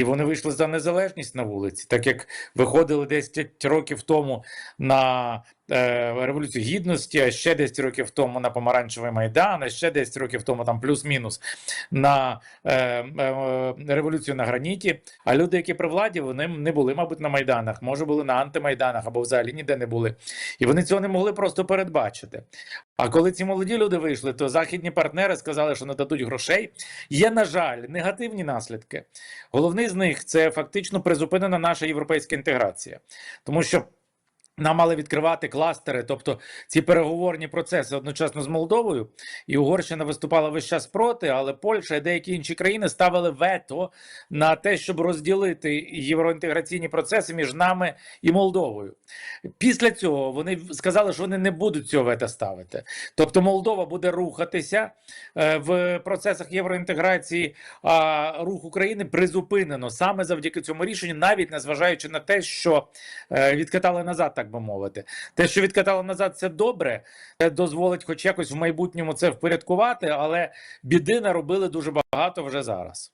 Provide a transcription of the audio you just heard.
І вони вийшли за незалежність на вулиці, так як виходили 10 років тому на Революцію Гідності, а ще 10 років тому на Помаранчевий Майдан, а ще 10 років тому там плюс-мінус на е, е, революцію на граніті. А люди, які при владі, вони не були, мабуть, на майданах, може були на антимайданах або взагалі ніде не були. І вони цього не могли просто передбачити. А коли ці молоді люди вийшли, то західні партнери сказали, що не дадуть грошей. Є, на жаль, негативні наслідки. Головний з них це фактично призупинена наша європейська інтеграція, тому що. Нам мали відкривати кластери, тобто ці переговорні процеси одночасно з Молдовою, і Угорщина виступала весь час проти, але Польща і деякі інші країни ставили вето на те, щоб розділити євроінтеграційні процеси між нами і Молдовою. Після цього вони сказали, що вони не будуть цього вето ставити. Тобто Молдова буде рухатися е, в процесах євроінтеграції, а рух України призупинено саме завдяки цьому рішенню, навіть незважаючи на те, що е, відкатали назад, так би мовити. Те, що відкатали назад, це добре, це дозволить, хоч якось в майбутньому це впорядкувати, але біди наробили дуже багато вже зараз.